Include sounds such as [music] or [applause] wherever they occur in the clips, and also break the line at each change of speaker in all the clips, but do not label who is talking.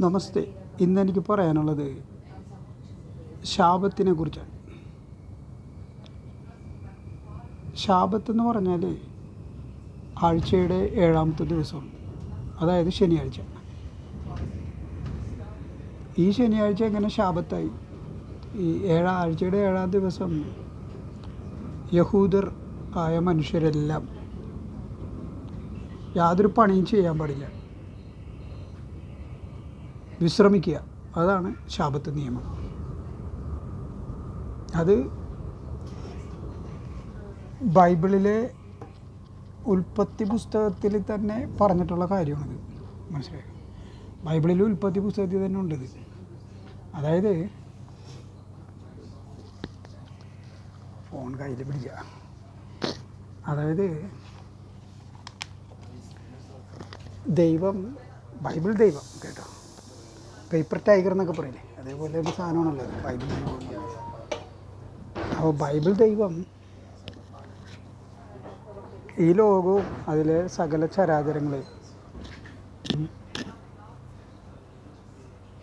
നമസ്തേ. ഇന്നെനിക്ക് പറയാനുള്ളത് ശാപത്തിനെ കുറിച്ചാണ്. ശാപത്തെന്ന് പറഞ്ഞാൽ ആഴ്ചയുടെ ഏഴാമത്തെ ദിവസം അതായത് ശനിയാഴ്ച. ഈ ശനിയാഴ്ച എങ്ങനെ ശാപത്തായി? ഈ ഏഴാ ആഴ്ചയുടെ ഏഴാം ദിവസം യഹൂദർ ആയ മനുഷ്യരെല്ലാം യാതൊരു പണിയും ചെയ്യാൻ പാടില്ല. വിശ്രമിക്കുക. അതാണ് ശാപത്ത് നിയമം. അത് ബൈബിളിലെ ഉൽപ്പത്തി പുസ്തകത്തിൽ തന്നെ പറഞ്ഞിട്ടുള്ള കാര്യമാണിത്. മനസ്സിലായോ? ബൈബിളിലെ ഉൽപ്പത്തി പുസ്തകത്തിൽ തന്നെ ഉണ്ട് അതായത് ഫോൺ കയ്യിൽ പിടിക്കുക. അതായത് ദൈവം ബൈബിൾ ദൈവം കേട്ടോ. പേപ്പർ ടൈഗർ എന്നൊക്കെ പറയില്ലേ? അതേപോലെ ഒരു സാധനമാണല്ലോ ബൈബിൾ അപ്പോൾ ബൈബിൾ ദൈവം ഈ ലോകവും അതിലെ സകല ചരാചരങ്ങളെ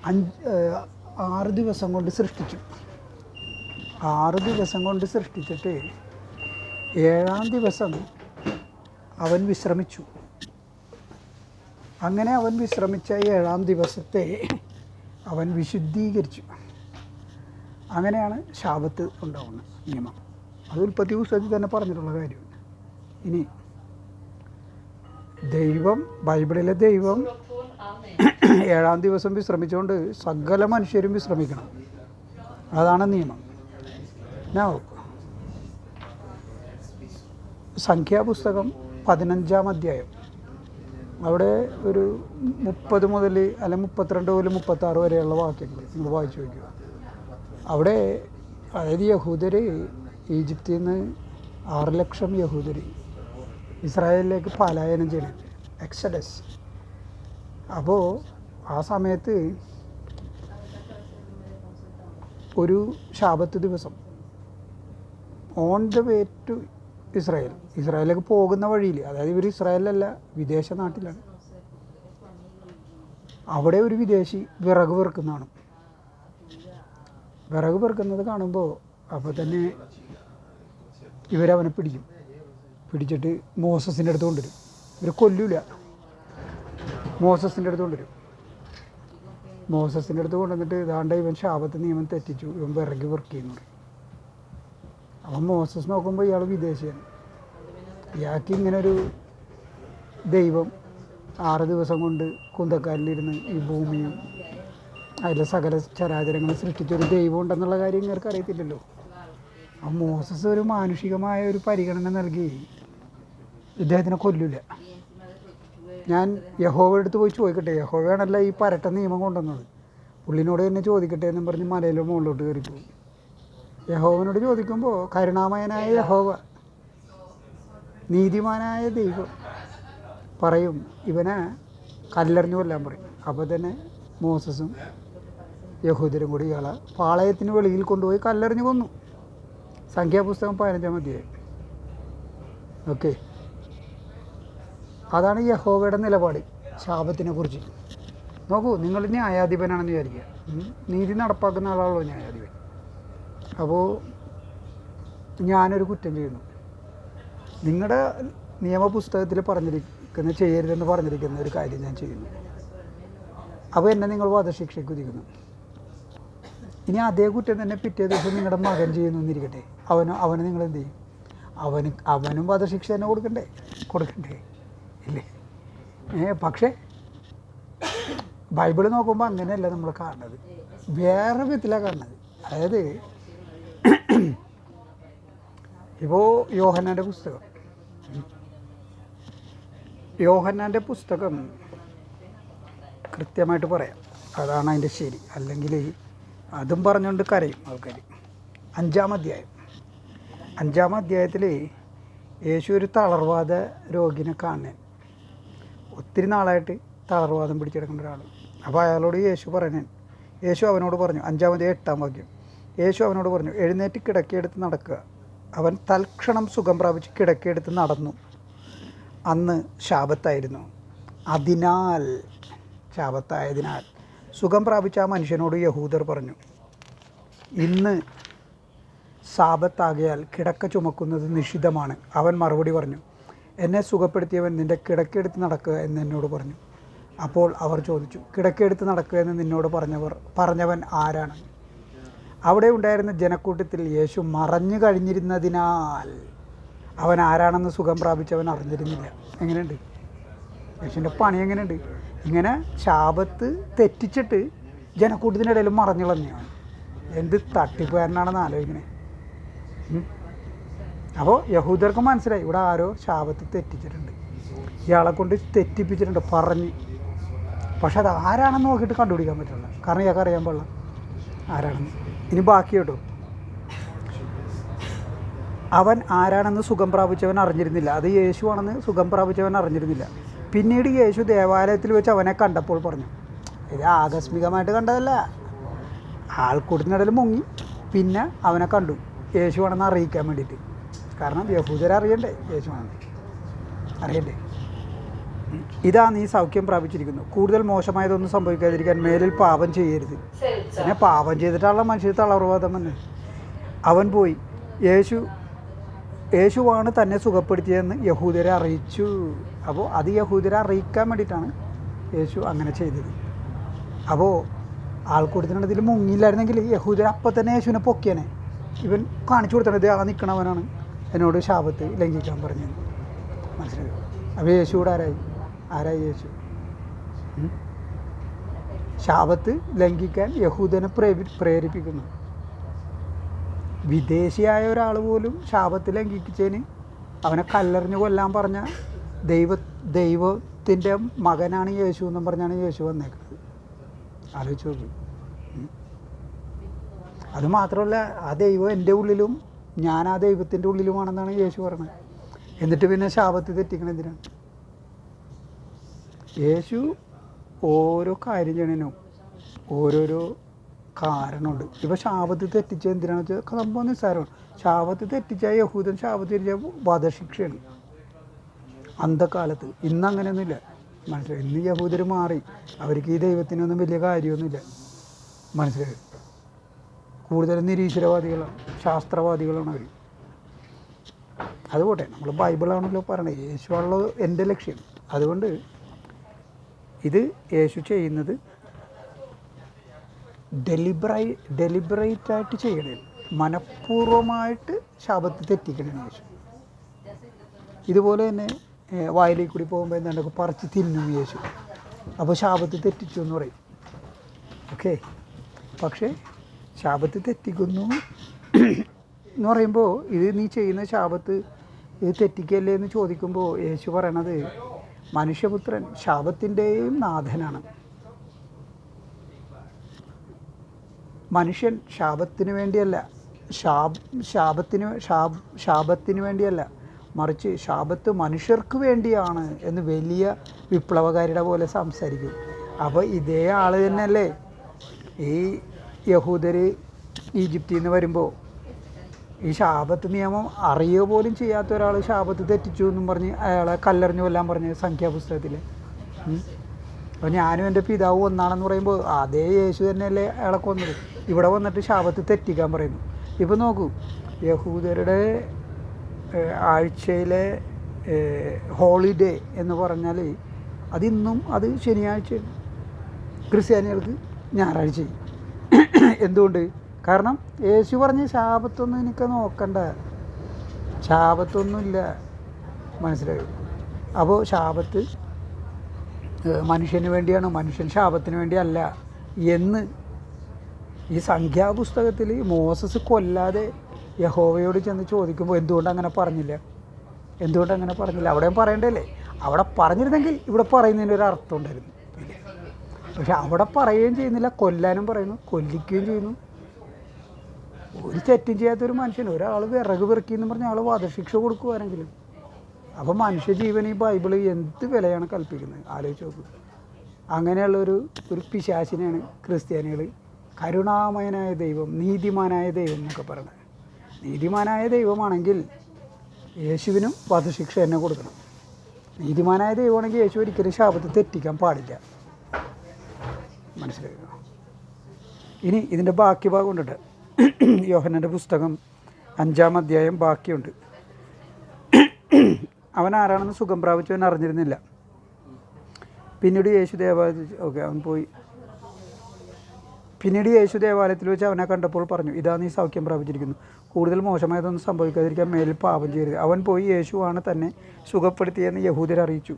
അഞ്ച് ആറ് ദിവസം കൊണ്ട് സൃഷ്ടിച്ചു. ആറ് ദിവസം കൊണ്ട് സൃഷ്ടിച്ചിട്ട് ഏഴാം ദിവസം അവൻ വിശ്രമിച്ചു. അങ്ങനെ അവൻ വിശ്രമിച്ച ഏഴാം ദിവസത്തെ അവൻ വിശുദ്ധീകരിച്ചു. അങ്ങനെയാണ് ശാപത്ത് ഉണ്ടാവുന്ന നിയമം. അത് ഉൽപ്പത്തി പുസ്തകത്തിൽ തന്നെ പറഞ്ഞിട്ടുള്ള കാര്യമാണ് ഇനി ദൈവം ബൈബിളിലെ ദൈവം ഏഴാം ദിവസം വിശ്രമിച്ചുകൊണ്ട് സകല മനുഷ്യരും വിശ്രമിക്കണം. അതാണ് നിയമം. ഞാൻ സംഖ്യാപുസ്തകം പതിനഞ്ചാം അധ്യായം. അവിടെ ഒരു മുപ്പത് മുതൽ അല്ല മുപ്പത്തിരണ്ട് മുതൽ മുപ്പത്താറ് വരെയുള്ള വാക്യങ്ങൾ നിങ്ങൾ വായിച്ചു വയ്ക്കുക. അവിടെ അതായത് യഹൂദർ ഈജിപ്തിൽ നിന്ന് ആറ് ലക്ഷം യഹൂദർ ഇസ്രായേലിലേക്ക് പലായനം ചെയ്യുന്നത് എക്സഡസ്. അപ്പോൾ ആ സമയത്ത് ഒരു ശാപത്ത് ദിവസം on the way to Israel. ഇസ്രായേലിലേക്ക് പോകുന്ന വഴിയിൽ അതായത് ഇവർ ഇസ്രായേലിലല്ല വിദേശ നാട്ടിലാണ്. അവിടെ ഒരു വിദേശി വിറക് പെറുക്കുന്നതാണ്. വിറക് പെറുക്കുന്നത് കാണുമ്പോൾ അപ്പോൾ തന്നെ ഇവരവനെ പിടിക്കും. പിടിച്ചിട്ട് മോസസിന്റെ അടുത്ത് കൊണ്ടുവരും. ഇവർ കൊല്ലൂല. മോസസിന്റെ അടുത്ത് കൊണ്ടുവരും. മോസസിന്റെ അടുത്ത് കൊണ്ടുവന്നിട്ട് ഇതാണ്ട് ഇവൻ ശാപത്ത് നിയമം തെറ്റിച്ചു. ഇവൻ വിറക് വർക്ക് പറയും. അവൻ മോസസ് നോക്കുമ്പോൾ ഇയാൾ വിദേശിയാണ്. ഇയാൾക്ക് ഇങ്ങനെ ഒരു ദൈവം ആറ് ദിവസം കൊണ്ട് കുന്തക്കാലിലിരുന്ന് ഈ ഭൂമിയും അതിലെ സകല ചരാചരങ്ങളും സൃഷ്ടിച്ചൊരു ദൈവം ഉണ്ടെന്നുള്ള കാര്യം ഇങ്ങനെ അറിയത്തില്ലല്ലോ. ആ മോസസ് ഒരു മാനുഷികമായ ഒരു പരിഗണന നൽകി. ഇദ്ദേഹത്തിനെ കൊല്ലില്ല ഞാൻ യഹോവ അടുത്ത് പോയി ചോദിക്കട്ടെ? യഹോവയാണല്ല ഈ പരട്ട നിയമം കൊണ്ടുവന്നത്. പുള്ളിനോട് തന്നെ ചോദിക്കട്ടെ എന്നും പറഞ്ഞ് മലയിലോ മുകളിലോട്ട് കയറിപ്പോയി. യഹോവനോട് ചോദിക്കുമ്പോൾ കരുണാമയനായ യഹോവ നീതിമാനായ ദൈവം പറയും ഇവനെ കല്ലെറിഞ്ഞു കൊല്ലാൻ പറയും. അപ്പോൾ തന്നെ മോസസും യഹൂദരും കൂടി ഇയാളെ പാളയത്തിന് വെളിയിൽ കൊണ്ടുപോയി കല്ലെറിഞ്ഞു കൊന്നു. സംഖ്യാപുസ്തകം പതിനഞ്ചാം അധ്യായം. ഓക്കെ അതാണ് യഹോവയുടെ നിലപാട് ശാപത്തിനെ കുറിച്ച്. നോക്കൂ നിങ്ങൾ ന്യായാധിപനാണെന്ന് വിചാരിക്കുക. നീതി നടപ്പാക്കുന്ന ആളാണല്ലോ ന്യായാധിപൻ. അപ്പോൾ ഞാനൊരു കുറ്റം ചെയ്യുന്നു. നിങ്ങളുടെ നിയമപുസ്തകത്തിൽ പറഞ്ഞിരിക്കുന്ന ചെയ്യരുതെന്ന് പറഞ്ഞിരിക്കുന്ന ഒരു കാര്യം ഞാൻ ചെയ്യുന്നു. അപ്പോൾ എന്നെ നിങ്ങൾ വധശിക്ഷയ്ക്ക് വിധിക്കുന്നു. ഇനി അതേ കുറ്റം തന്നെ പിറ്റേ ദിവസം നിങ്ങളുടെ മകൻ ചെയ്യുന്നു എന്നിരിക്കട്ടെ അവന് അവന് നിങ്ങൾ എന്ത് ചെയ്യും? അവന് അവനും വധശിക്ഷ തന്നെ കൊടുക്കണ്ടേ? കൊടുക്കണ്ടേ? ഇല്ലേ? ഏ പക്ഷേ ബൈബിൾ നോക്കുമ്പോൾ അങ്ങനെയല്ല നമ്മൾ കാണുന്നത്. വേറെ വിധത്തിലാണ് കാണുന്നത്. അതായത് ഇപ്പോൾ യോഹന്നാന്റെ പുസ്തകം. യോഹന്നാന്റെ പുസ്തകം കൃത്യമായിട്ട് പറയാം. അതാണ് അതിന്റെ ശരി. അല്ലെങ്കിൽ അതും പറഞ്ഞുകൊണ്ട് കരയും ആൾക്കാർ അഞ്ചാം അധ്യായം. അഞ്ചാം അധ്യായത്തിൽ യേശു ഒരു തളർവാദ രോഗിനെ കാണാൻ ഒത്തിരി നാളായിട്ട് തളർവാദം പിടിച്ചെടുക്കുന്ന ഒരാൾ അപ്പോൾ അയാളോട് യേശു പറയാൻ യേശു അവനോട് പറഞ്ഞു അഞ്ചാമത്തെ എട്ടാം വാക്യം. യേശു അവനോട് പറഞ്ഞു എഴുന്നേറ്റ് കിടക്കിയെടുത്ത് നടക്കുക. അവൻ തൽക്ഷണം സുഖം പ്രാപിച്ച് കിടക്കിയെടുത്ത് നടന്നു. അന്ന് ശാപത്തായിരുന്നു. അതിനാൽ ശാപത്തായതിനാൽ സുഖം പ്രാപിച്ച ആ മനുഷ്യനോട് യഹൂദർ പറഞ്ഞു ഇന്ന് സാപത്താകയാൽ കിടക്ക ചുമക്കുന്നത് നിഷിദ്ധമാണ്. അവൻ മറുപടി പറഞ്ഞു എന്നെ സുഖപ്പെടുത്തിയവൻ നിന്റെ കിടക്കെടുത്ത് നടക്കുക എന്ന് എന്നോട് പറഞ്ഞു. അപ്പോൾ അവർ ചോദിച്ചു കിടക്കെടുത്ത് നടക്കുക എന്ന് നിന്നോട് പറഞ്ഞവർ പറഞ്ഞവൻ ആരാണ്? അവിടെ ഉണ്ടായിരുന്ന ജനക്കൂട്ടത്തിൽ യേശു മറഞ്ഞു കഴിഞ്ഞിരുന്നതിനാൽ അവൻ ആരാണെന്ന് സുഖം പ്രാപിച്ചവൻ അറിഞ്ഞിരുന്നില്ല. എങ്ങനെയുണ്ട്? യേശുവിന്റെ പണി എങ്ങനെയുണ്ട്? ഇങ്ങനെ ശാപത്ത് തെറ്റിച്ചിട്ട് ജനക്കൂട്ടത്തിന്റെ ഇടയിൽ മറഞ്ഞു കളഞ്ഞാണ് എന്ത് തട്ടിപ്പുകാരനാണെന്ന് ആലോചിക്കണേ. അപ്പോൾ യഹൂദർക്ക് മനസ്സിലായി ഇവിടെ ആരോ ശാപത്ത് തെറ്റിച്ചിട്ടുണ്ട്. ഇയാളെ കൊണ്ട് തെറ്റിപ്പിച്ചിട്ടുണ്ട് പറഞ്ഞ്. പക്ഷെ അത് ആരാണെന്ന് നോക്കിയിട്ട് കണ്ടുപിടിക്കാൻ പറ്റില്ല. കാരണം ഇയാൾക്ക് അറിയാൻ പാടില്ല ആരാണെന്ന്. ഇനി ബാക്കി കേട്ടോ. അവൻ ആരാണെന്ന് സുഖം പ്രാപിച്ചവൻ അറിഞ്ഞിരുന്നില്ല. അത് യേശുവാണെന്ന് സുഖം പ്രാപിച്ചവൻ അറിഞ്ഞിരുന്നില്ല. പിന്നീട് യേശു ദേവാലയത്തിൽ വെച്ച് അവനെ കണ്ടപ്പോൾ പറഞ്ഞു ഇത് ആകസ്മികമായിട്ട് കണ്ടതല്ല. ആൾക്കൂട്ടത്തിനിടയിൽ മുങ്ങി. പിന്നെ അവനെ കണ്ടു. യേശുവാണെന്ന് അറിയിക്കാൻ വേണ്ടിയിട്ട്. കാരണം യഹൂദരെ അറിയണ്ടേ? യേശുവാണെന്ന്. അറിയണ്ടേ? ഇതാ ഈ സൗഖ്യം പ്രാപിച്ചിരിക്കുന്നു. കൂടുതൽ മോശമായതൊന്നും സംഭവിക്കാതിരിക്കാൻ മേലിൽ പാപം ചെയ്യരുത്. പിന്നെ പാപം ചെയ്തിട്ടുള്ള മനുഷ്യർ തളർവാദം തന്നെ. അവൻ പോയി. യേശു യേശുവാണ് തന്നെ സുഖപ്പെടുത്തിയതെന്ന് യഹൂദരെ അറിയിച്ചു. അപ്പോൾ അത് യഹൂദരെ അറിയിക്കാൻ വേണ്ടിയിട്ടാണ് യേശു അങ്ങനെ ചെയ്തത്. അപ്പോൾ ആൾക്കൂട്ടത്തിനിടയിൽ മുങ്ങിയില്ലായിരുന്നെങ്കിൽ യഹൂദർ അപ്പം തന്നെ യേശുവിനെ പൊക്കിയനെ. ഇവൻ കാണിച്ചു കൊടുത്തത് ആ നിൽക്കണവനാണ് എന്നോട് ശാപത്ത് ലംഘിക്കാൻ പറഞ്ഞത്. മനസ്സിലായി? അപ്പോൾ യേശു കൂടെ ആരായി? ആരായി യേശു? ശാപത്ത് ലംഘിക്കാൻ യഹൂദനെ പ്രേരി പ്രേരിപ്പിക്കുന്നു. വിദേശിയായ ഒരാൾ പോലും ശാപത്ത് ലംഘിച്ചതിന് അവനെ കല്ലെറിഞ്ഞ് കൊല്ലാൻ പറഞ്ഞ ദൈവ ദൈവത്തിന്റെ മകനാണ് യേശു എന്നും പറഞ്ഞാണ് യേശു വന്നേക്കുന്നത്. ആലോചിച്ച് നോക്കി. അത് മാത്രമല്ല ആ ദൈവം എന്റെ ഉള്ളിലും ഞാൻ ആ ദൈവത്തിന്റെ ഉള്ളിലുമാണെന്നാണ് യേശു പറഞ്ഞത്. എന്നിട്ട് പിന്നെ ശാപത്ത് തെറ്റിക്കണം എന്തിനാണ്? യേശു ഓരോ കാര്യം ചെയ്യണതിനും ഓരോരോ കാരണമുണ്ട്. ഇപ്പോൾ ശാപത്ത് തെറ്റിച്ച എന്തിനാണെന്ന് വെച്ചാൽ സംഭവം നിസ്സാരമാണ്. ശാപത്ത് തെറ്റിച്ച യഹൂദൻ ശാപത്ത് തെറ്റിച്ച വധശിക്ഷയാണ്. അന്ധകാലത്ത് ഇന്ന് അങ്ങനെയൊന്നുമില്ല. മനസ്സിലായി? ഇന്ന് യഹൂദർ മാറി. അവർക്ക് ഈ ദൈവത്തിനൊന്നും വലിയ കാര്യമൊന്നുമില്ല. മനസ്സിലായി? കൂടുതലും നിരീശ്വരവാദികളാണ്. ശാസ്ത്രവാദികളാണ് അവർ അതുപോട്ടെ നമ്മൾ ബൈബിളാണല്ലോ പറയണത് യേശുവാണല്ലോ എന്റെ ലക്ഷ്യം. അതുകൊണ്ട് ഇത് യേശു ചെയ്യുന്നത് ഡെലിബറൈ ഡെലിബറേറ്റ് ആയിട്ട് ചെയ്യണേ. മനഃപൂർവമായിട്ട് ശാപത്ത് തെറ്റിക്കണേ യേശു. ഇതുപോലെ തന്നെ വായിലേക്ക് കൂടി പോകുമ്പോൾ എന്താണ് പറിച്ച് തിന്നും യേശു. അപ്പോൾ ശാപത്ത് തെറ്റിച്ചു എന്ന് പറയും. ഓക്കെ? പക്ഷേ ശാപത്ത് തെറ്റിക്കുന്നു എന്ന് പറയുമ്പോൾ ഇത് നീ ചെയ്യുന്ന ശാപത്ത് ഇത് തെറ്റിക്കല്ലേ എന്ന് ചോദിക്കുമ്പോൾ യേശു പറയണത് മനുഷ്യപുത്രൻ ശാപത്തിന്റെയും നാഥനാണ്. മനുഷ്യൻ ശാപത്തിന് വേണ്ടിയല്ല ശാപ ശാപത്തിന് ശാപ ശാപത്തിന് വേണ്ടിയല്ല മറിച്ച് ശാപത്ത് മനുഷ്യർക്ക് വേണ്ടിയാണ് എന്ന് വലിയ വിപ്ലവകാരിയുടെ പോലെ സംസാരിക്കും. അപ്പോൾ ഇതേ ആൾ തന്നെയല്ലേ? ഈ യഹൂദർ ഈജിപ്തിൽ നിന്ന് വരുമ്പോൾ ഈ ശാപത്ത് നിയമം അറിയുക പോലും ചെയ്യാത്ത ഒരാൾ ശാപത്ത് തെറ്റിച്ചു എന്നും പറഞ്ഞ് അയാളെ കല്ലെറിഞ്ഞു കൊല്ലാൻ പറഞ്ഞ് സംഖ്യാപുസ്തകത്തിൽ അപ്പോൾ ഞാനും എന്റെ പിതാവ് ഒന്നാണെന്ന് പറയുമ്പോൾ അതേ യേശു തന്നെയല്ലേ അയാളെ കൊന്നത്. ഇവിടെ വന്നിട്ട് ശാപത്ത് തെറ്റിക്കാൻ പറയുന്നു. ഇപ്പോൾ നോക്കൂ യഹൂദരുടെ ആഴ്ചയിലെ ഹോളിഡേ എന്ന് പറഞ്ഞാൽ അതിന്നും അത് ശനിയാഴ്ച ക്രിസ്ത്യാനികൾക്ക് ഞായറാഴ്ചയും എന്തുകൊണ്ട്? കാരണം യേശു പറഞ്ഞ ശാപത്തൊന്നും എനിക്ക് നോക്കണ്ട. ശാപത്തൊന്നുമില്ല. മനസ്സിലായി? അപ്പോൾ ശാപത്ത് മനുഷ്യന് വേണ്ടിയാണ്. മനുഷ്യൻ ശാപത്തിന് വേണ്ടിയല്ല. എന്ന് ഈ സംഖ്യാപുസ്തകത്തിൽ മോസസ് കൊല്ലാതെ യഹോവയോട് ചെന്ന് ചോദിക്കുമ്പോൾ എന്തുകൊണ്ട് അങ്ങനെ പറഞ്ഞില്ല? എന്തുകൊണ്ട് അങ്ങനെ പറഞ്ഞില്ല? അവിടെയും പറയണ്ടല്ലേ അവിടെ പറഞ്ഞിരുന്നെങ്കിൽ ഇവിടെ പറയുന്നതിന് ഒരു അർത്ഥം ഉണ്ടായിരുന്നു. പക്ഷെ അവിടെ പറയുകയും ചെയ്യുന്നില്ല കൊല്ലാനും പറയുന്നു കൊല്ലിക്കുകയും ചെയ്യുന്നു. ഒരു തെറ്റും ചെയ്യാത്തൊരു മനുഷ്യൻ. ഒരാൾ വിറക് പെറുക്കി എന്ന് പറഞ്ഞാൽ ആൾ വധശിക്ഷ കൊടുക്കുവാനെങ്കിലും അപ്പോൾ മനുഷ്യജീവൻ ഈ ബൈബിൾ എന്ത് വിലയാണ് കൽപ്പിക്കുന്നത്? ആലോചിച്ച് നോക്കുക അങ്ങനെയുള്ള ഒരു ഒരു പിശാശിനെയാണ് ക്രിസ്ത്യാനികൾ കരുണാമയനായ ദൈവം നീതിമാനായ ദൈവം എന്നൊക്കെ പറയുന്നത്. നീതിമാനായ ദൈവമാണെങ്കിൽ യേശുവിനും വധശിക്ഷ തന്നെ കൊടുക്കണം. നീതിമാനായ ദൈവമാണെങ്കിൽ യേശു ഒരിക്കലും ശാപത്തെ തെറ്റിക്കാൻ പാടില്ല. മനസ്സിലാക്കുക ഇനി ഇതിന്റെ ബാക്കി ഭാഗം ഉണ്ടിട്ട് [coughs] യോഹനന്റെ പുസ്തകം അഞ്ചാം അധ്യായം ബാക്കിയുണ്ട്. [coughs] അവൻ ആരാണെന്ന് സുഖം പ്രാപിച്ചവൻ അറിഞ്ഞിരുന്നില്ല. പിന്നീട് യേശു ദേവാലയത്തിൽ ഓക്കെ അവൻ പോയി. പിന്നീട് യേശു ദേവാലയത്തിൽ വെച്ച് അവനെ കണ്ടപ്പോൾ പറഞ്ഞു ഇതാ നീ സൗഖ്യം പ്രാപിച്ചിരിക്കുന്നു. കൂടുതൽ മോശമായതൊന്നും സംഭവിക്കാതിരിക്കാൻ മേലിൽ പാപം ചെയ്യരുത്. അവൻ പോയി യേശുവാണ് തന്നെ സുഖപ്പെടുത്തിയെന്ന് യഹൂദർ അറിയിച്ചു.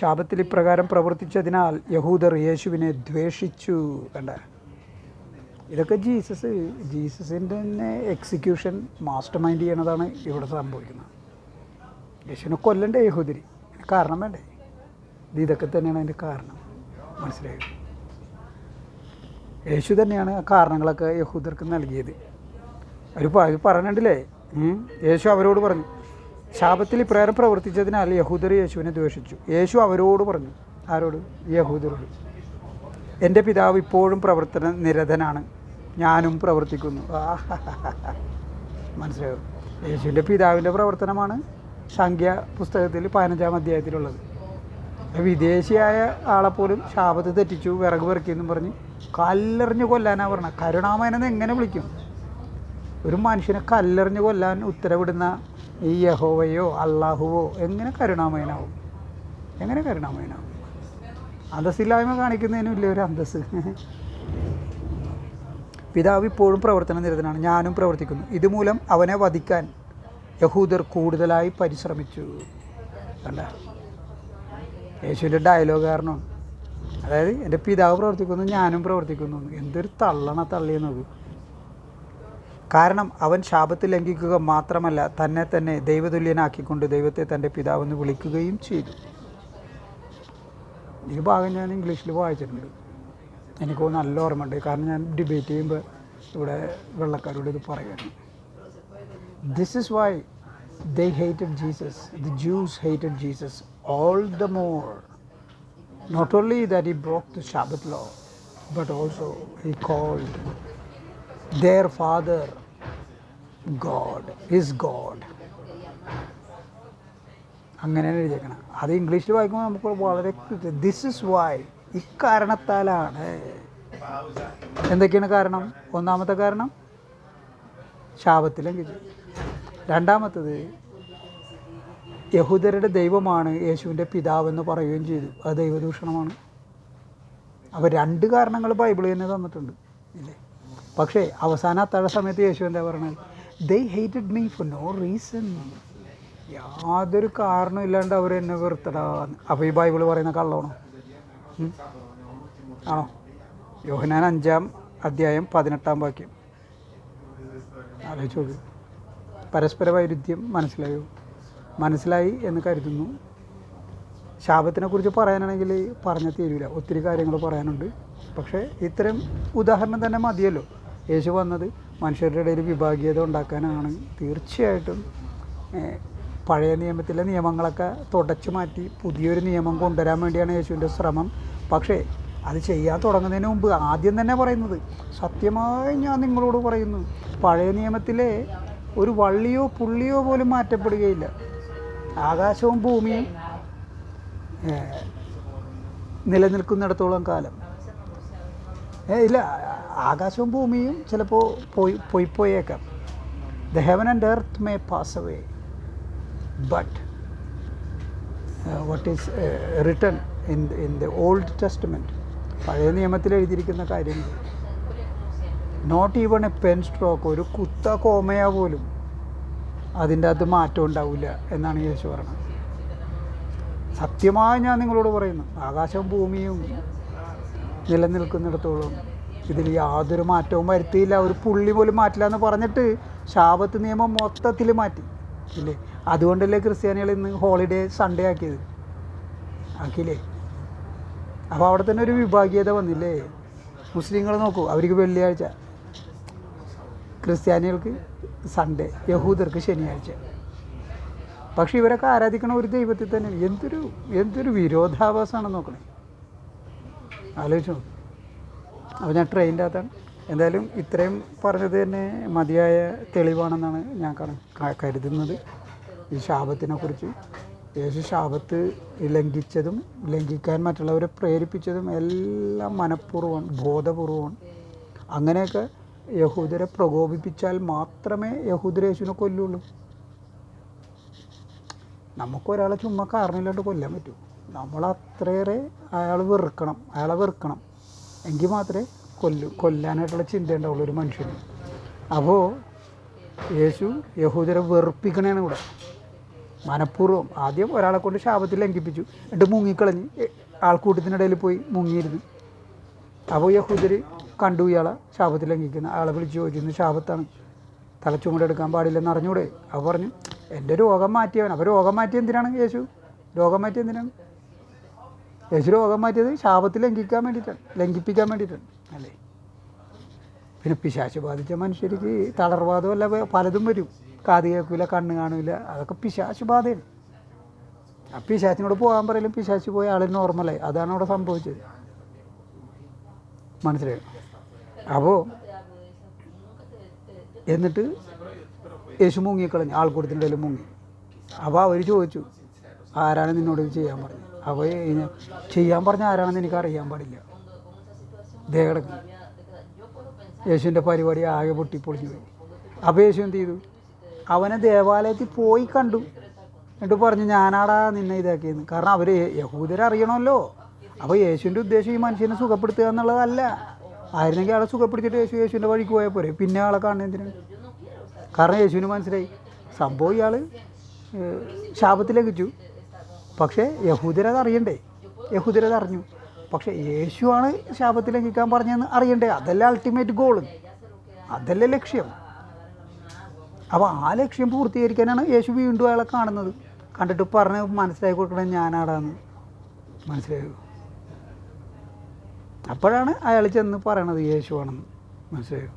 ശാപത്തിൽ ഇപ്രകാരം പ്രവർത്തിച്ചതിനാൽ യഹൂദർ യേശുവിനെ ദ്വേഷിച്ചു. കണ്ട? ഇതൊക്കെ ജീസസ് ജീസസിന്റെ തന്നെ എക്സിക്യൂഷൻ മാസ്റ്റർ മൈൻഡ് ചെയ്യണതാണ് ഇവിടെ സംഭവിക്കുന്നത്. യേശുവിനെ കൊല്ലണ്ടേ യഹൂദരി? കാരണം വേണ്ടേ? ഇത് ഇതൊക്കെ തന്നെയാണ് അതിന്റെ കാരണം. മനസ്സിലായത് യേശു തന്നെയാണ് ആ കാരണങ്ങളൊക്കെ യഹൂദർക്ക് നൽകിയത്. അവർ പറഞ്ഞിട്ടില്ലേ യേശു അവരോട് പറഞ്ഞു. ശാപത്തിൽ ഇപ്രകാരം പ്രവർത്തിച്ചതിനാൽ യഹൂദർ യേശുവിനെ ദ്വേഷിച്ചു. യേശു അവരോട് പറഞ്ഞു. ആരോട്? യഹൂദരോട്. എന്റെ പിതാവ് ഇപ്പോഴും പ്രവർത്തന നിരതനാണ്. ഞാനും പ്രവർത്തിക്കുന്നു. മനസ്സിലാവും യേശുവിന്റെ പിതാവിന്റെ പ്രവർത്തനമാണ് സംഖ്യ പുസ്തകത്തിൽ പതിനഞ്ചാം അധ്യായത്തിലുള്ളത്. വിദേശിയായ ആളെപ്പോലും ശാപത്ത് തെറ്റിച്ചു വിറക് പെറുക്കിയെന്നും പറഞ്ഞ് കല്ലെറിഞ്ഞ് കൊല്ലാനാ പറഞ്ഞത് കരുണാമയനെന്ന് എങ്ങനെ വിളിക്കും? ഒരു മനുഷ്യനെ കല്ലെറിഞ്ഞ് കൊല്ലാൻ ഉത്തരവിടുന്ന ഈ യഹോവയോ അള്ളാഹുവോ എങ്ങനെ കരുണാമയനാവും? എങ്ങനെ കരുണാമയനാവും? അന്തസ്സില്ലായ്മ കാണിക്കുന്നതിനും ഇല്ല ഒരു അന്തസ് പിതാവ് ഇപ്പോഴും പ്രവർത്തന നിരതനാണ്. ഞാനും പ്രവർത്തിക്കുന്നു. ഇതുമൂലം അവനെ വധിക്കാൻ യഹൂദർ കൂടുതലായി പരിശ്രമിച്ചു. കണ്ട? യേശുവിന്റെ ഡയലോഗ് കാരണം അതായത് എന്റെ പിതാവ് പ്രവർത്തിക്കുന്നു ഞാനും പ്രവർത്തിക്കുന്നു. എന്തൊരു തള്ളണ തള്ളിയ നോക്കൂ കാരണം അവൻ ശാപത്ത് ലംഘിക്കുക മാത്രമല്ല തന്നെ തന്നെ ദൈവതുല്യനാക്കിക്കൊണ്ട് ദൈവത്തെ തന്റെ പിതാവെന്ന് വിളിക്കുകയും ചെയ്തു. ഈ ഭാഗം ഞാൻ ഇംഗ്ലീഷിൽ വായിച്ചിട്ടുണ്ട്. എനിക്ക് നല്ല ഓർമ്മയുണ്ട്. കാരണം ഞാൻ ഡിബേറ്റ് ചെയ്യുമ്പോൾ ഇവിടെ വെള്ളക്കാരോട് ഇത് പറയുകയാണ്. This is why they hated Jesus the Jews hated Jesus all the more not only that he broke the Sabbath law but also he called their father God is God. അങ്ങനെയാണ് എഴുതിയേക്കണം അത് ഇംഗ്ലീഷിൽ വായിക്കുമ്പോൾ നമുക്ക് വളരെ ദിസ് ഇസ് വൈ ഇക്കാരണത്താലാണ്. എന്തൊക്കെയാണ് കാരണം? ഒന്നാമത്തെ കാരണം ശാപത്തിൽ ലംഘിച്ചു രണ്ടാമത്തത് യഹൂദരുടെ ദൈവമാണ് യേശുവിന്റെ പിതാവെന്ന് പറയുകയും ചെയ്തു. അത് ദൈവദൂഷണമാണ്. അപ്പോൾ രണ്ട് കാരണങ്ങൾ ബൈബിളിൽ തന്നെ തന്നിട്ടുണ്ട്. ഇല്ലേ? പക്ഷേ അവസാന അത്താഴ സമയത്ത് യേശു എന്താ പറയുന്നത് they hated me for no reason യാതൊരു കാരണമില്ലാണ്ട് അവർ എന്നെ വെറുത്തടാന്ന് അപ്പോൾ ഈ ബൈബിൾ പറയുന്ന കള്ളമാണോ? ആണോ? യോഹനാൻ അഞ്ചാം അധ്യായം പതിനെട്ടാം വാക്യം. ആലോചിച്ച് പരസ്പര വൈരുദ്ധ്യം മനസ്സിലായോ? മനസ്സിലായി എന്ന് കരുതുന്നു. ശാപത്തിനെക്കുറിച്ച് പറയാനാണെങ്കിൽ പറഞ്ഞാൽ തീരില്ല ഒത്തിരി കാര്യങ്ങൾ പറയാനുണ്ട്. പക്ഷേ ഇത്തരം ഉദാഹരണം തന്നെ മതിയല്ലോ. യേശു വന്നത് മനുഷ്യരുടെ ഇടയിൽ വിഭാഗീയത ഉണ്ടാക്കാനാണ്. തീർച്ചയായിട്ടും പഴയ നിയമത്തിലെ നിയമങ്ങളൊക്കെ തുടച്ചു മാറ്റി പുതിയൊരു നിയമം കൊണ്ടുവരാൻ വേണ്ടിയാണ് യേശുവിന്റെ ശ്രമം. പക്ഷേ അത് ചെയ്യാൻ തുടങ്ങുന്നതിന് മുമ്പ് ആദ്യം തന്നെ പറയുന്നത് സത്യമായി ഞാൻ നിങ്ങളോട് പറയുന്നു പഴയ നിയമത്തിലെ ഒരു വള്ളിയോ പുള്ളിയോ പോലും മാറ്റപ്പെടുകയില്ല. ആകാശവും ഭൂമിയും നിലനിൽക്കുന്നിടത്തോളം കാലം. ഇല്ല ആകാശവും ഭൂമിയും ചിലപ്പോൾ പോയി പോയി പോയേക്കാം. The heaven and earth may pass away but what is written in, in the Old Testament, പഴയ നിയമത്തിൽ എഴുതിയിരിക്കുന്ന കാര്യങ്ങൾ not even a pen stroke ഒരു കുത്ത കോമയ പോലും അതിന്റെ അകത്ത് മാറ്റം ഉണ്ടാവില്ല എന്നാണ് യേശു പറഞ്ഞത്. സത്യമായി ഞാൻ നിങ്ങളോട് പറയുന്നു ആകാശവും ഭൂമിയും നിലനിൽക്കുന്നിടത്തോളം ഇതിൽ യാതൊരു മാറ്റവും വരുത്തിയില്ല ഒരു പുള്ളി പോലും മാറ്റില്ല എന്ന് പറഞ്ഞിട്ട് ശാപത്ത് നിയമം മൊത്തത്തിൽ മാറ്റി. ഇല്ലേ? അതുകൊണ്ടല്ലേ ക്രിസ്ത്യാനികൾ ഇന്ന് ഹോളിഡേ സൺഡേ ആക്കിയത്? ആക്കിയില്ലേ? അപ്പോൾ അവിടെ തന്നെ ഒരു വിഭാഗീയത വന്നില്ലേ? മുസ്ലിങ്ങൾ നോക്കൂ അവർക്ക് വെള്ളിയാഴ്ച. ക്രിസ്ത്യാനികൾക്ക് സൺഡേ യഹൂദർക്ക് ശനിയാഴ്ച. പക്ഷേ ഇവരൊക്കെ ആരാധിക്കണ ഒരു ദൈവത്തിൽ തന്നെ എന്തൊരു എന്തൊരു വിരോധാഭാസമാണെന്ന് നോക്കണേ. ആലോചിച്ചു നോക്ക്. അപ്പോൾ ഞാൻ ട്രെയിനിന്റെ അകത്താണ്. എന്തായാലും ഇത്രയും പറഞ്ഞത് തന്നെ മതിയായ തെളിവാണെന്നാണ് ഞാൻ കരുതുന്നത്. ഈ ശാപത്തിനെക്കുറിച്ച് യേശു ശാപത്ത് ലംഘിച്ചതും ലംഘിക്കാൻ മറ്റുള്ളവരെ പ്രേരിപ്പിച്ചതും എല്ലാം മനഃപൂർവമാണ് ബോധപൂർവമാണ് അങ്ങനെയൊക്കെ യഹൂദരെ പ്രകോപിപ്പിച്ചാൽ മാത്രമേ യഹൂദർ യേശുവിനെ കൊല്ലുള്ളൂ. നമുക്കൊരാളെ ചുമ്മാ കാരണമില്ലാണ്ട് കൊല്ലാൻ പറ്റൂ. നമ്മൾ അത്രയേറെ അയാൾ വെറുക്കണം അയാളെ വെറുക്കണം. എങ്കിൽ മാത്രമേ കൊല്ലു കൊല്ലാനായിട്ടുള്ള ചിന്ത ഉണ്ടാവുള്ളൂ ഒരു മനുഷ്യന്. അപ്പോൾ യേശു യഹൂദരെ വെറുപ്പിക്കണേണ് ഇവിടെ. മനഃപൂർവം. ആദ്യം ഒരാളെ കൊണ്ട് ശാപത്തിൽ ലംഘിപ്പിച്ചു. എന്നിട്ട് മുങ്ങിക്കളഞ്ഞ് ആൾക്കൂട്ടത്തിനിടയിൽ പോയി മുങ്ങിയിരുന്നു. അപ്പോൾ യഹൂദർ കണ്ടു ഇയാളെ ശാപത്തിൽ ലംഘിക്കുന്നു. ആളെ വിളിച്ച് ചോദിച്ചിരുന്നു ശാപത്താണ്. തലച്ചുമടെടുക്കാൻ പാടില്ലെന്ന് അറിഞ്ഞൂടെ? അപ്പോൾ പറഞ്ഞു എന്റെ രോഗം മാറ്റിയവൻ. അപ്പോൾ രോഗം മാറ്റിയ എന്തിനാണ് യേശു? രോഗം മാറ്റിയ എന്തിനാണ്? യേശു രോഗം മാറ്റിയത് ശാപത്തിൽ ലംഘിക്കാൻ വേണ്ടിയിട്ടാണ് ലംഘിപ്പിക്കാൻ വേണ്ടിയിട്ടാണ് അല്ലേ? പിന്നെ പിശാശ് ബാധിച്ച മനുഷ്യർക്ക് തളർവാദമല്ല പലതും വരും. കാത് കേൾക്കില്ല കണ്ണ് കാണില്ല അതൊക്കെ പിശാശ് ബാധയാണ്. ആ പിശാച്ചിനോട് പോകാൻ പറയലും പിശാച്ച് പോയ ആൾ നോർമലായി അതാണ് അവിടെ സംഭവിച്ചത്. മനസ്സിലായോ? അപ്പോൾ എന്നിട്ട് യേശു മുങ്ങിക്കളഞ്ഞു ആൾക്കൂട്ടത്തിന്റെ ഇടയിൽ മുങ്ങി. അപ്പോൾ അവർ ചോദിച്ചു ആരാണ് നിന്നോട് ഇത് ചെയ്യാൻ പറഞ്ഞത്? അപ്പോൾ ചെയ്യാൻ പറഞ്ഞ ആരാണെന്ന് എനിക്ക് അറിയാൻ പാടില്ല. ദേ യേശുവിന്റെ പരിപാടി ആകെ പൊട്ടിപ്പൊളിഞ്ഞു പോയി. അപ്പോൾ യേശു എന്ത് ചെയ്തു? അവനെ ദേവാലയത്തിൽ പോയി കണ്ടു. എന്നിട്ട് പറഞ്ഞു ഞാനാടാ നിന്നെ ഇതാക്കിയെന്ന്. കാരണം അവർ യഹൂദരറിയണമല്ലോ അപ്പോൾ യേശുവിന്റെ ഉദ്ദേശം ഈ മനുഷ്യനെ സുഖപ്പെടുത്തുക എന്നുള്ളതല്ല. ആയിരുന്നെങ്കിൽ ആളെ സുഖപ്പെടുത്തിയിട്ട് യേശു യേശുവിന്റെ വഴിക്ക് പോയാൽ പോരെ. പിന്നെ ആളെ കാണുന്നത് എന്തിനാണ്? കാരണം യേശുവിന് മനസ്സിലായി. സംഭവം ഇയാൾ ശാപത്തിലേക്ക് വെച്ചു പക്ഷേ യഹൂദരത് അറിയണ്ടേ? യഹൂദരത് അറിഞ്ഞു. പക്ഷേ യേശുവാണ് ശാപത്തിൽ ലംഘിക്കാൻ പറഞ്ഞതെന്ന് അറിയണ്ടേ? അതല്ല അൾട്ടിമേറ്റ് ഗോൾ അതല്ല ലക്ഷ്യം. അപ്പോൾ ആ ലക്ഷ്യം പൂർത്തീകരിക്കാനാണ് യേശു വീണ്ടും അയാളെ കാണുന്നത്. കണ്ടിട്ട് പറഞ്ഞ് മനസ്സിലാക്കി കൊടുക്കണേ ഞാനാടാന്ന്. മനസ്സിലായോ? അപ്പോഴാണ് അയാൾ ചെന്ന് പറയണത് യേശുവാണെന്ന്. മനസ്സിലായോ?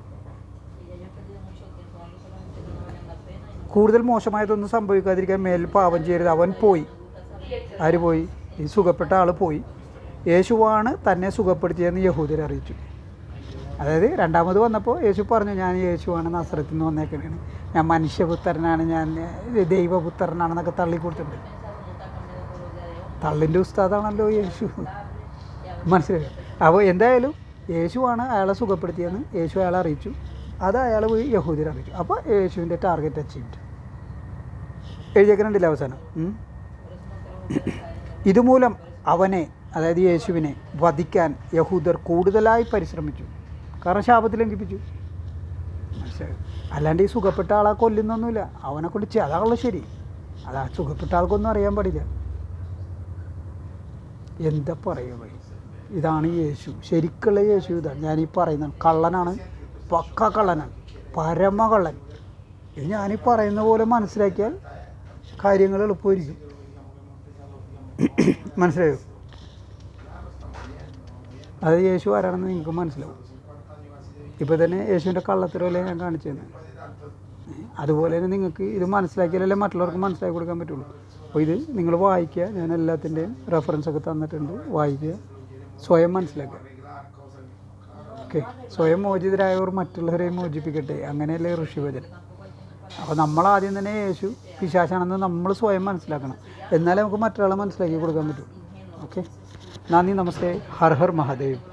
കൂടുതൽ മോശമായതൊന്നും സംഭവിക്കാതിരിക്കാൻ മേൽ പാപം ചെയ്യരുത്. അവൻ പോയി. ആര് പോയി? ഈ സുഖപ്പെട്ട ആൾ പോയി. യേശുവാണ് തന്നെ സുഖപ്പെടുത്തിയതെന്ന് യഹൂദർ അറിയിച്ചു. അതായത് രണ്ടാമത് വന്നപ്പോൾ യേശു പറഞ്ഞു ഞാൻ യേശുവാണ് നസ്രത്തിൽ നിന്ന് വന്നേക്കണേ ഞാൻ മനുഷ്യപുത്രനാണ് ഞാൻ ദൈവപുത്രനാണെന്നൊക്കെ തള്ളി കൊടുത്തിട്ടുണ്ട്. തള്ളിന്റെ ഉസ്താദാണല്ലോ യേശു. മനസ്സിലായി? അപ്പോൾ എന്തായാലും യേശുവാണ് അയാളെ സുഖപ്പെടുത്തിയെന്ന് യേശു അയാളെ അറിയിച്ചു. അത് അയാൾ പോയി യഹൂദിനെ അറിയിച്ചു. അപ്പോൾ യേശുവിന്റെ ടാർഗറ്റ് അച്ചീവ്ഡ് എഴുതിയേക്കുന്നുണ്ടല്ലോ അവസാനം. ഇതുമൂലം അവനെ അതായത് യേശുവിനെ വധിക്കാൻ യഹൂദർ കൂടുതലായി പരിശ്രമിച്ചു. കാരണം ശാപത്തിൽ ലംഘിപ്പിച്ചു. അല്ലാണ്ട് ഈ സുഖപ്പെട്ട ആളെ കൊല്ലുന്നൊന്നുമില്ല. അവനെ കൊണ്ട് ചെയ്യ അതാണല്ലോ ശരി. അതാ സുഖപ്പെട്ട ആൾക്കൊന്നും അറിയാൻ പാടില്ല. എന്താ പറയുക ഇതാണ് യേശു. ശരിക്കുള്ള യേശു ഇതാണ് ഞാനീ പറയുന്നത് കള്ളനാണ്. പക്ക കള്ളനാണ്. പരമകള്ളൻ ഇത് ഞാനീ പറയുന്ന പോലെ മനസ്സിലാക്കിയാൽ കാര്യങ്ങൾ എളുപ്പമായിരിക്കും. മനസ്സിലായോ? അത് യേശു ആരാണെന്ന് നിങ്ങൾക്ക് മനസ്സിലാവും. ഇപ്പോൾ തന്നെ യേശുവിന്റെ കള്ളത്തരമല്ലേ ഞാൻ കാണിച്ചു തന്നെ അതുപോലെ തന്നെ നിങ്ങൾക്ക് ഇത് മനസ്സിലാക്കിയാലല്ലേ മറ്റുള്ളവർക്ക് മനസ്സിലാക്കി കൊടുക്കാൻ പറ്റുള്ളൂ. അപ്പോൾ ഇത് നിങ്ങൾ വായിക്കുക. ഞാൻ എല്ലാത്തിന്റെയും റെഫറൻസ് ഒക്കെ തന്നിട്ടുണ്ട്. വായിക്കുക. സ്വയം മനസ്സിലാക്കുക. ഓക്കെ. സ്വയം മോചിതരായവർ മറ്റുള്ളവരെയും മോചിപ്പിക്കട്ടെ. അങ്ങനെയല്ലേ ഋഷിവചനം അപ്പോൾ നമ്മൾ ആദ്യം തന്നെ യേശു പിശാചാണെന്ന് നമ്മൾ സ്വയം മനസ്സിലാക്കണം. എന്നാലേ നമുക്ക് മറ്റൊരാളെ മനസ്സിലാക്കി കൊടുക്കാൻ പറ്റൂ. ഓക്കെ? നന്ദി നമസ്തേ. ഹർ ഹർ മഹാദേവ്.